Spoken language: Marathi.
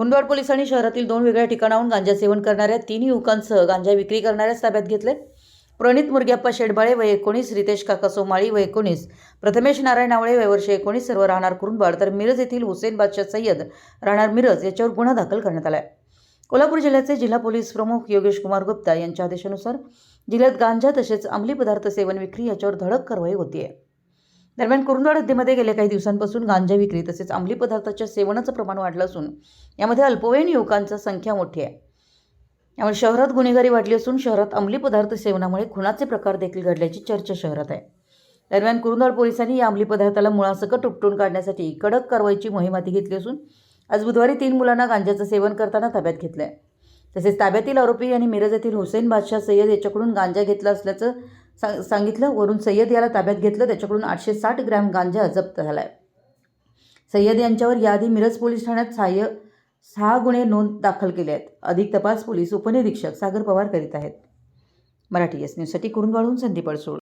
हुंडवाड पोलिसांनी शहरातील दोन वेगळ्या ठिकाणाहून गांजा सेवन करणाऱ्या तीन युवकांसह गांजा विक्री करणाऱ्याच ताब्यात घेतले. प्रणित मुरग्याप्पा शेडबाळे वय एकोणीस रितेश काका सोमाळी वय एकोणीस प्रथमेश नारायण आवळे वय वर्ष एकोणीस सर्व राहणार कुरुंबाड तर मिरज येथील हुसेन बादशाह सय्यद राहणार मिरज याच्यावर गुन्हा दाखल करण्यात आला आहे कोल्हापूर जिल्ह्याचे जिल्हा पोलीस प्रमुख योगेश कुमार गुप्ता यांच्या आदेशानुसार जिल्ह्यात गांजा तसेच अंमली पदार्थ सेवन विक्री याच्यावर धडक कारवाई होतीये. दरम्यान कुरुंदवाड हद्दीमध्ये गेल्या काही दिवसांपासून गांजा विक्री तसेच अंमली पदार्थाच्या सेवनाचं प्रमाण वाढलं असून यामध्ये अल्पवयीन युवकांची संख्या मोठी आहे. यामुळे शहरात गुन्हेगारी वाढली असून शहरात अंमली पदार्थ सेवनामुळे खुनाचे प्रकार देखील घडल्याची चर्चा शहरात आहे. दरम्यान कुरुंदवाड पोलिसांनी या अंमली पदार्थाला मुळासकट उपटून काढण्यासाठी कडक कारवाईची मोहीम हाती घेतली असून आज बुधवारी तीन मुलांना गांजाचं सेवन करताना ताब्यात घेतलं आहे तसेच ताब्यातील आरोपी आणि मिरज येथील हुसेन बादशाह सय्यद याच्याकडून गांजा घेतला असल्याचं सांग सांगितलं वरून सय्यद याला ताब्यात घेतलं त्याच्याकडून आठशे साठ ग्रॅम गांजा जप्त झाला आहे सय्यद यांच्यावर याआधी मिरज पोलीस ठाण्यात सहाय्य सहा गुन्हे नोंद दाखल केले आहेत. अधिक तपास पोलीस उपनिरीक्षक सागर पवार करीत आहेत. मराठी एस न्यूजसाठी कुरुंदवाडून संदीप अडसूळ.